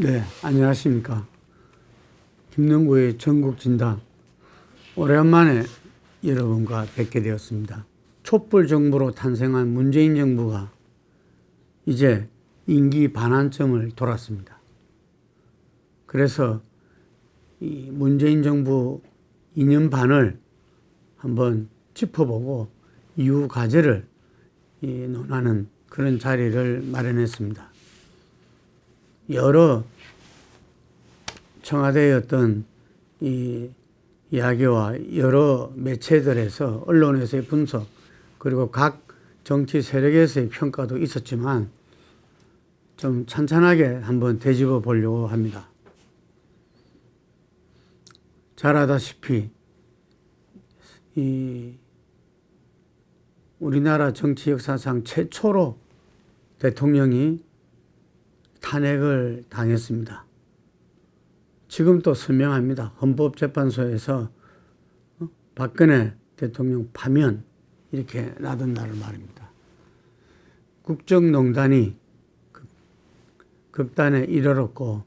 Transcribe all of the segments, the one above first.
네, 안녕하십니까. 김능구의 전국진단. 오랜만에 여러분과 뵙게 되었습니다. 촛불 정부로 탄생한 문재인 정부가 이제 임기 반환점을 돌았습니다. 그래서 이 문재인 정부 2년 반을 한번 짚어보고 이후 과제를 이 논하는 그런 자리를 마련했습니다. 여러 청와대의 어떤 이 이야기와 여러 매체들에서 언론에서의 분석 그리고 각 정치 세력에서의 평가도 있었지만 좀 찬찬하게 한번 되짚어 보려고 합니다. 잘 아다시피 이 우리나라 정치 역사상 최초로 대통령이 탄핵을 당했습니다. 지금 또 설명합니다. 헌법재판소에서 어? 박근혜 대통령 파면 이렇게 놔둔다를 말입니다. 국정농단이 극- 극단에 이르렀고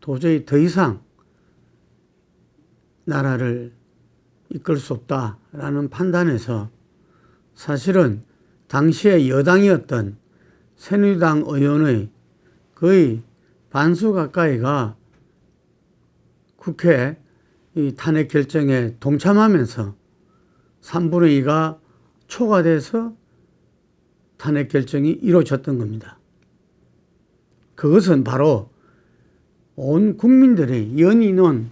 도저히 더 이상 나라를 이끌 수 없다라는 판단에서 사실은 당시의 여당이었던 새누리당 의원의 거의 반수 가까이가 국회 이 탄핵 결정에 동참하면서 3분의 2가 초과돼서 탄핵 결정이 이루어졌던 겁니다. 그것은 바로 온 국민들의 연인원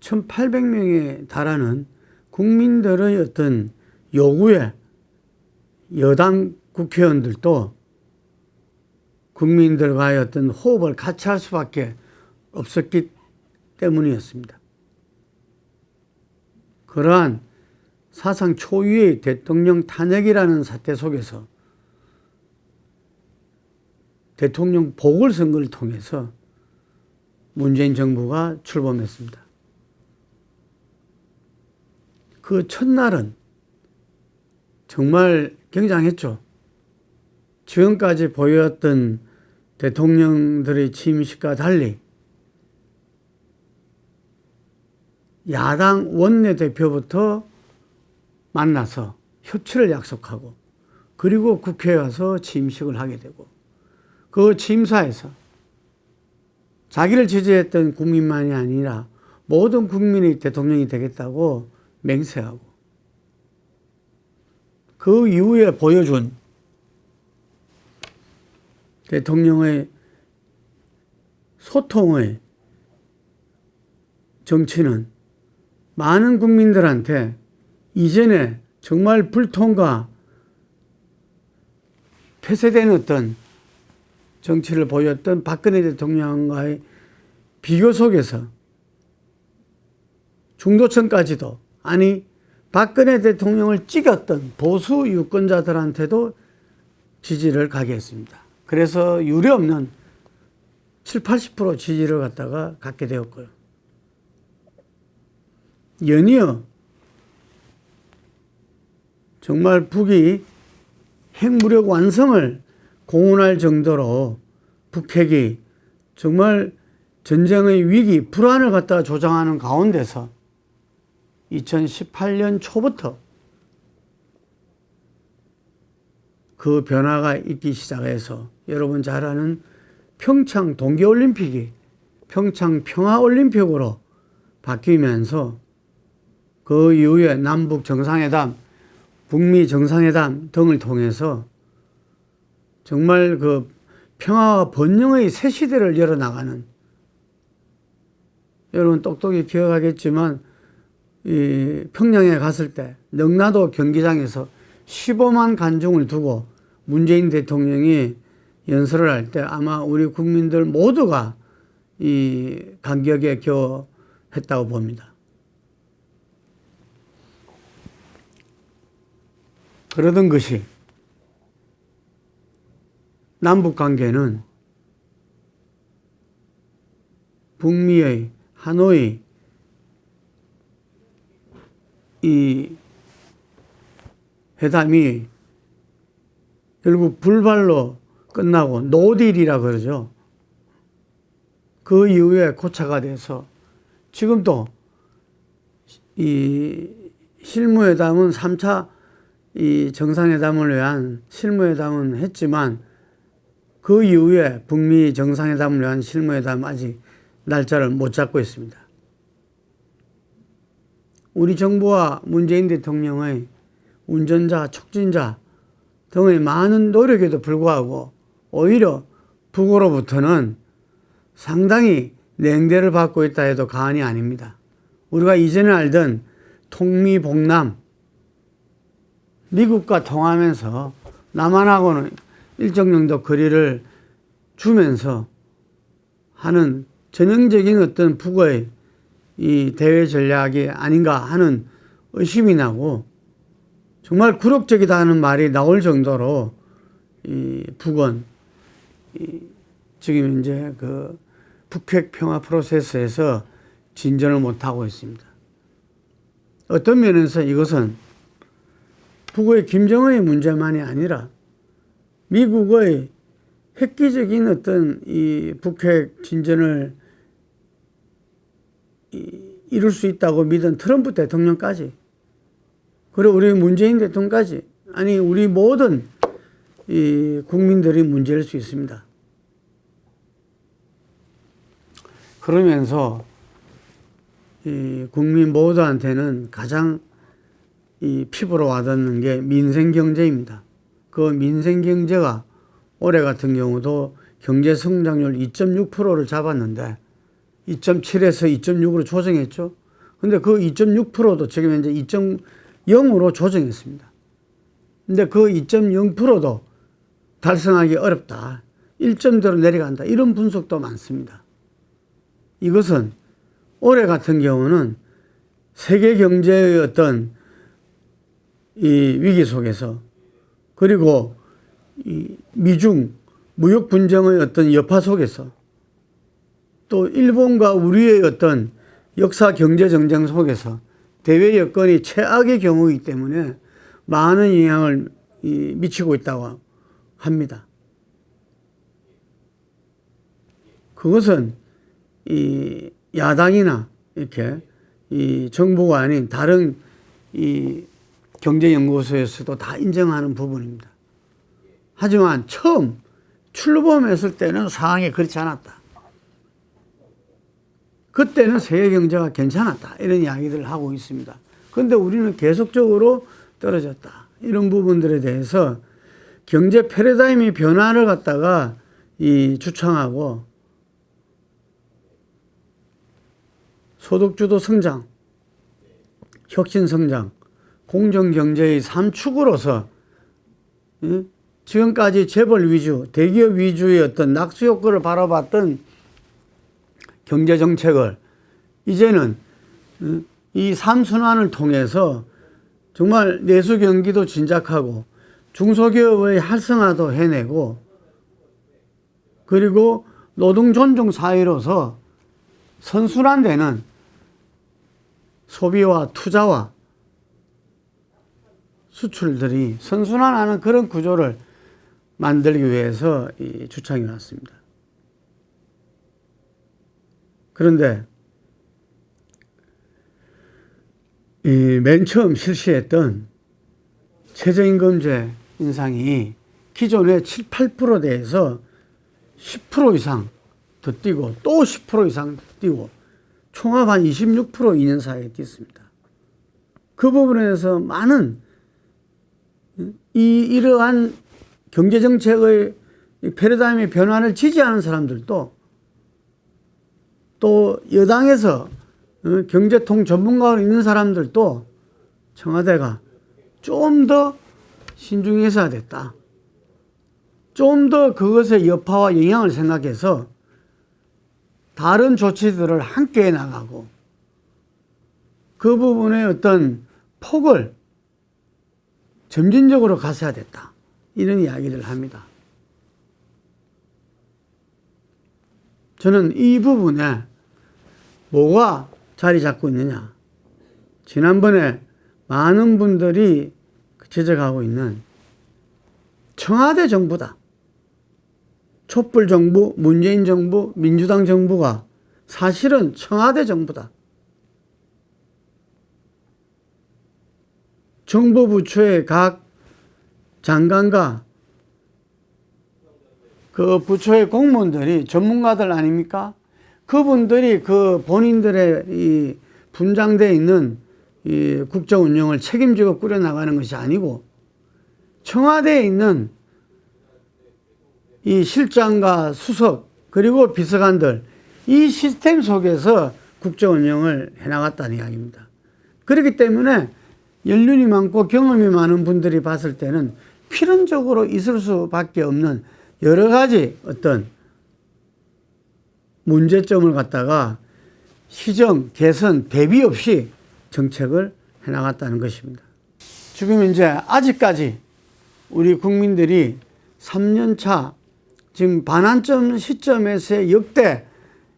1,800명에 달하는 국민들의 어떤 요구에 여당 국회의원들도 국민들과의 어떤 호흡을 같이 할 수밖에 없었기 때문이었습니다. 그러한 사상 초유의 대통령 탄핵이라는 사태 속에서 대통령 보궐선거를 통해서 문재인 정부가 출범했습니다. 그 첫날은 정말 굉장했죠. 지금까지 보였던 대통령들의 취임식과 달리 야당 원내대표부터 만나서 협치를 약속하고 그리고 국회에 와서 취임식을 하게 되고 그 취임사에서 자기를 지지했던 국민만이 아니라 모든 국민이 대통령이 되겠다고 맹세하고 그 이후에 보여준 대통령의 소통의 정치는 많은 국민들한테 이전에 정말 불통과 폐쇄된 어떤 정치를 보였던 박근혜 대통령과의 비교 속에서 중도층까지도 아니 박근혜 대통령을 찍었던 보수 유권자들한테도 지지를 가게 했습니다. 그래서 유례 없는 7, 80% 지지를 갖다가 갖게 되었고요. 연이어 정말 북이 핵무력 완성을 공언할 정도로 북핵이 정말 전쟁의 위기, 불안을 갖다가 조장하는 가운데서 2018년 초부터 그 변화가 있기 시작해서 여러분 잘 아는 평창 동계올림픽이 평창 평화올림픽으로 바뀌면서 그 이후에 남북 정상회담, 북미 정상회담 등을 통해서 정말 그 평화와 번영의 새 시대를 열어나가는 여러분 똑똑히 기억하겠지만 이 평양에 갔을 때 능라도 경기장에서 15만 관중을 두고 문재인 대통령이 연설을 할 때 아마 우리 국민들 모두가 이 감격에 겨했다고 봅니다. 그러던 것이 남북 관계는 북미의 하노이 이 회담이 결국 불발로 끝나고 노딜이라 그러죠. 그 이후에 고차가 돼서 지금도 이 실무회담은 3차 이 정상회담을 위한 실무회담은 했지만 그 이후에 북미 정상회담을 위한 실무회담 아직 날짜를 못 잡고 있습니다. 우리 정부와 문재인 대통령의 운전자, 촉진자 등의 많은 노력에도 불구하고 오히려 북으로부터는 상당히 냉대를 받고 있다 해도 과언이 아닙니다. 우리가 이전에 알던 통미봉남, 미국과 통하면서 남한하고는 일정 정도 거리를 주면서 하는 전형적인 어떤 북의 이 대외 전략이 아닌가 하는 의심이 나고 정말 굴욕적이다 하는 말이 나올 정도로 이 북은 이 지금 이제 그 북핵 평화 프로세스에서 진전을 못 하고 있습니다. 어떤 면에서 이것은 북의 김정은의 문제만이 아니라 미국의 획기적인 어떤 이 북핵 진전을 이룰 수 있다고 믿은 트럼프 대통령까지 그리고 우리 문재인 대통령까지 아니 우리 모든 이 국민들이 문제일 수 있습니다. 그러면서 이 국민 모두한테는 가장 이 피부로 와닿는 게 민생 경제입니다. 그 민생 경제가 올해 같은 경우도 경제 성장률 2.6%를 잡았는데 2.7에서 2.6으로 조정했죠. 근데 그 2.6%도 지금 현재 2.0으로 조정했습니다. 근데 그 2.0%도 달성하기 어렵다. 1점대로 내려간다. 이런 분석도 많습니다. 이것은 올해 같은 경우는 세계 경제의 어떤 이 위기 속에서 그리고 이 미중 무역 분쟁의 어떤 여파 속에서 또 일본과 우리의 어떤 역사 경제 정쟁 속에서 대외 여건이 최악의 경우이기 때문에 많은 영향을 미치고 있다고 합니다. 그것은 이 야당이나 이렇게 이 정부가 아닌 다른 이 경제연구소에서도 다 인정하는 부분입니다. 하지만 처음 출범했을 때는 상황이 그렇지 않았다. 그때는 세계 경제가 괜찮았다. 이런 이야기들을 하고 있습니다. 그런데 우리는 계속적으로 떨어졌다. 이런 부분들에 대해서 경제 패러다임의 변화를 갖다가 이 주창하고 소득주도 성장, 혁신 성장, 공정 경제의 3축으로서 지금까지 재벌 위주, 대기업 위주의 어떤 낙수 효과를 바라봤던 경제 정책을 이제는 이 삼순환을 통해서 정말 내수 경기도 진작하고 중소기업의 활성화도 해내고 그리고 노동 존중 사회로서 선순환되는 소비와 투자와 수출들이 선순환하는 그런 구조를 만들기 위해서 이 주창이 왔습니다. 그런데 이 맨 처음 실시했던 최저임금제 인상이 기존의 7, 8% 대해서 10% 이상 더 뛰고 또 10% 이상 뛰고 총합 한 26% 2년 사이에 뛰습니다. 그 부분에서 많은 이 이러한 경제 정책의 패러다임의 변화를 지지하는 사람들도 또 여당에서 어, 경제통 전문가로 있는 사람들도 청와대가 좀 더 신중해서 됐다. 좀 더 그것의 여파와 영향을 생각해서 다른 조치들을 함께 나가고 그 부분의 어떤 폭을 점진적으로 가셔야 됐다. 이런 이야기를 합니다. 저는 이 부분에 뭐가 자리 잡고 있느냐. 지난번에 많은 분들이 지적하고 있는 청와대 정부다. 촛불 정부, 문재인 정부, 민주당 정부가 사실은 청와대 정부다. 정부 부처의 각 장관과 그 부처의 공무원들이 전문가들 아닙니까? 그분들이 그 본인들의 이 분장되어 있는 이 국정 운영을 책임지고 꾸려 나가는 것이 아니고 청와대에 있는 이 실장과 수석 그리고 비서관들 이 시스템 속에서 국정 운영을 해 나갔다는 이야기입니다. 그렇기 때문에 연륜이 많고 경험이 많은 분들이 봤을 때는 필연적으로 있을 수밖에 없는 여러 가지 어떤 문제점을 갖다가 시정, 개선, 대비 없이 정책을 해나갔다는 것입니다. 지금 이제 아직까지 우리 국민들이 3년차 지금 반환점 시점에서의 역대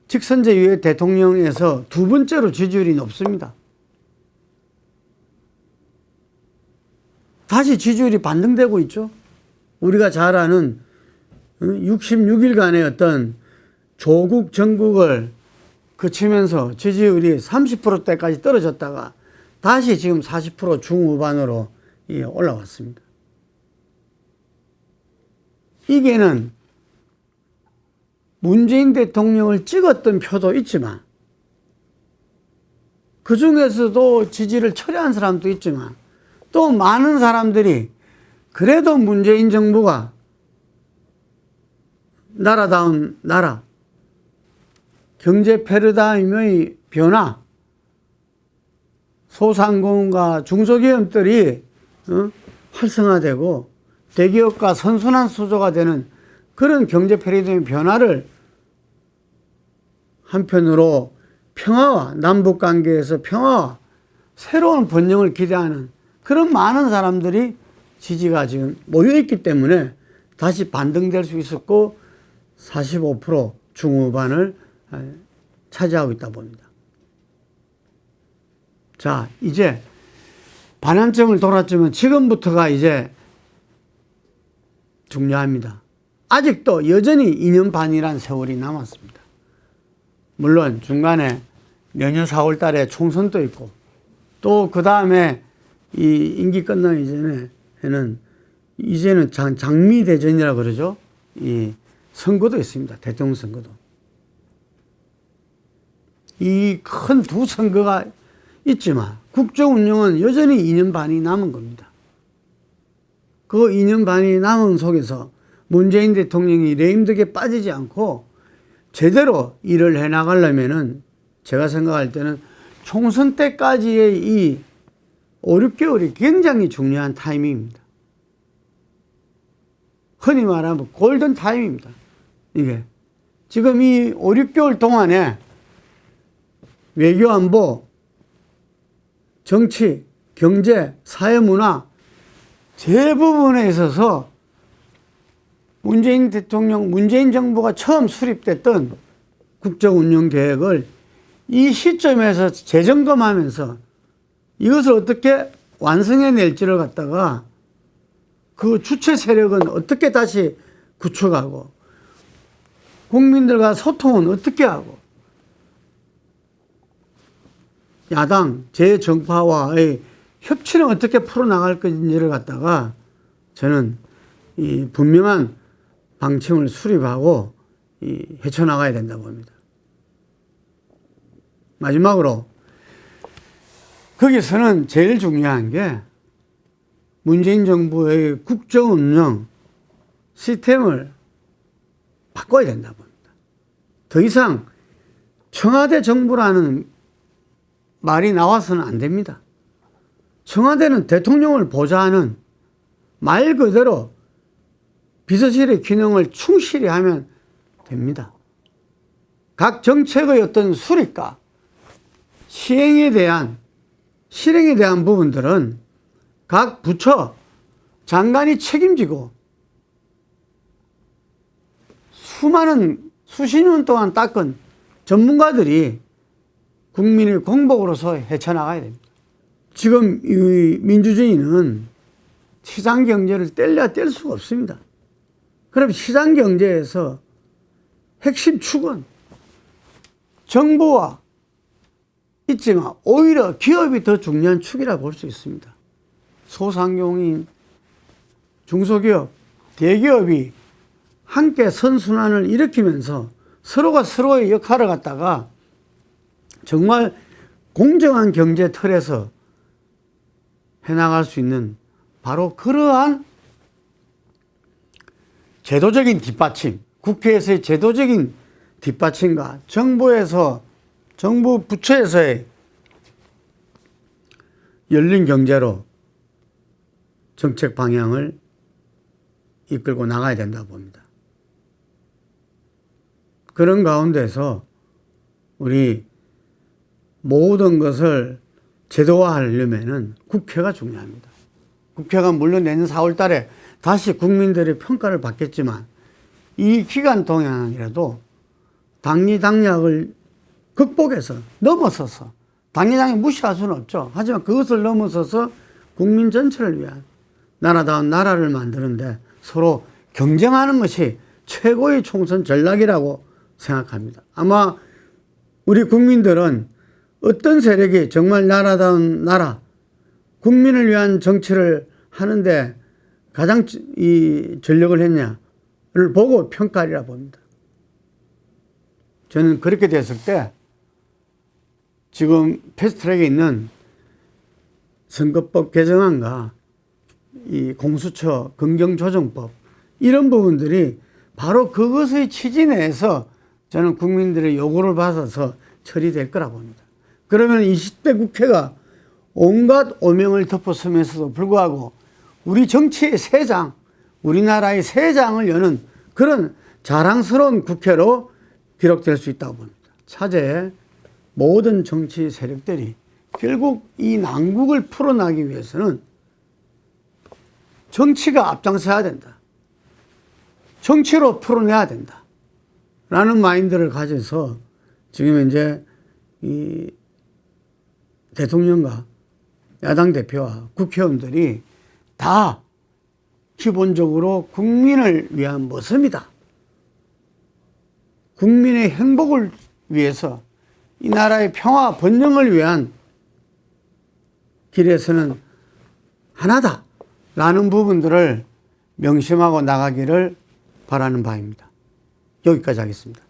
직선제 유해 대통령에서 두 번째로 지지율이 높습니다. 다시 지지율이 반등되고 있죠. 우리가 잘 아는 66일간의 어떤 조국 정국을 그치면서 지지율이 30%대까지 떨어졌다가 다시 지금 40% 중후반으로 예, 올라왔습니다. 이게는 문재인 대통령을 찍었던 표도 있지만 그 중에서도 지지를 철회한 사람도 있지만 또 많은 사람들이 그래도 문재인 정부가 나라다운 나라, 경제 패러다임의 변화, 소상공인과 중소기업들이 어? 활성화되고 대기업과 선순환 수조가 되는 그런 경제 패러다임 변화를 한편으로 평화와 남북 관계에서 평화와 새로운 번영을 기대하는 그런 많은 사람들이 지지가 지금 모여 있기 때문에 다시 반등될 수 있었고 45% 중후반을 차지하고 있다 봅니다. 자, 이제 반환점을 돌았지만 지금부터가 이제 중요합니다. 아직도 여전히 2년 반이란 세월이 남았습니다. 물론 중간에 내년 4월 달에 총선도 있고 또 그 다음에 이 임기 끝나기 전에는 이제는 장, 장미대전이라 그러죠. 이 선거도 있습니다. 대통령 선거도. 이 큰 두 선거가 있지만 국정 운영은 여전히 2년 반이 남은 겁니다. 그 2년 반이 남은 속에서 문재인 대통령이 레임덕에 빠지지 않고 제대로 일을 해 나가려면은 제가 생각할 때는 총선 때까지의 이 5, 6개월이 굉장히 중요한 타이밍입니다. 흔히 말하면 골든 타임입니다. 이게. 지금 이 5, 6개월 동안에 외교 안보, 정치, 경제, 사회 문화 대부분에 있어서 문재인 대통령, 문재인 정부가 처음 수립됐던 국정 운영 계획을 이 시점에서 재점검하면서 이것을 어떻게 완성해 낼지를 갖다가 그 주체 세력은 어떻게 다시 구축하고 국민들과 소통은 어떻게 하고 야당 재정파와의 협치는 어떻게 풀어나갈 건지를 갖다가 저는 이 분명한 방침을 수립하고 이 헤쳐나가야 된다 봅니다. 마지막으로 거기서는 제일 중요한 게 문재인 정부의 국정 운영 시스템을 바꿔야 된다 봅니다. 더 이상 청와대 정부라는 말이 나와서는 안 됩니다. 청와대는 대통령을 보좌하는 말 그대로 비서실의 기능을 충실히 하면 됩니다. 각 정책의 어떤 수립과 시행에 대한 실행에 대한 부분들은 각 부처 장관이 책임지고 수많은 수십 년 동안 닦은 전문가들이 국민의 공복으로서 헤쳐나가야 됩니다. 지금 이 민주주의는 시장 경제를 뗄래야 뗄 수가 없습니다. 그럼 시장 경제에서 핵심 축은 정부와 있지만 오히려 기업이 더 중요한 축이라 볼 수 있습니다. 소상공인, 중소기업, 대기업이 함께 선순환을 일으키면서 서로가 서로의 역할을 갖다가 정말 공정한 경제 틀에서 해나갈 수 있는 바로 그러한 제도적인 뒷받침, 국회에서의 제도적인 뒷받침과 정부에서, 정부 부처에서의 열린 경제로 정책 방향을 이끌고 나가야 된다고 봅니다. 그런 가운데서 우리 모든 것을 제도화하려면은 국회가 중요합니다. 국회가 물론 내년 4월 달에 다시 국민들의 평가를 받겠지만 이 기간 동안이라도 당리 당략을 극복해서 넘어서서 당리 당략 무시할 수는 없죠. 하지만 그것을 넘어서서 국민 전체를 위한 나라다운 나라를 만드는데 서로 경쟁하는 것이 최고의 총선 전략이라고 생각합니다. 아마 우리 국민들은 어떤 세력이 정말 나라다운 나라, 국민을 위한 정치를 하는데 가장 이 전력을 했냐를 보고 평가하리라 봅니다. 저는 그렇게 됐을 때 지금 패스트트랙에 있는 선거법 개정안과 이 공수처 긍정조정법 이런 부분들이 바로 그것의 취지 내에서 저는 국민들의 요구를 받아서 처리될 거라 봅니다. 그러면 20대 국회가 온갖 오명을 덮어서면서도 불구하고 우리 정치의 새 장, 우리나라의 새 장을 여는 그런 자랑스러운 국회로 기록될 수 있다고 봅니다. 차제에 모든 정치 세력들이 결국 이 난국을 풀어나기 위해서는 정치가 앞장서야 된다. 정치로 풀어내야 된다. 라는 마인드를 가져서 지금 이제 이 대통령과 야당 대표와 국회의원들이 다 기본적으로 국민을 위한 모습이다. 국민의 행복을 위해서 이 나라의 평화 번영을 위한 길에서는 하나다. 라는 부분들을 명심하고 나가기를 바라는 바입니다. 여기까지 하겠습니다.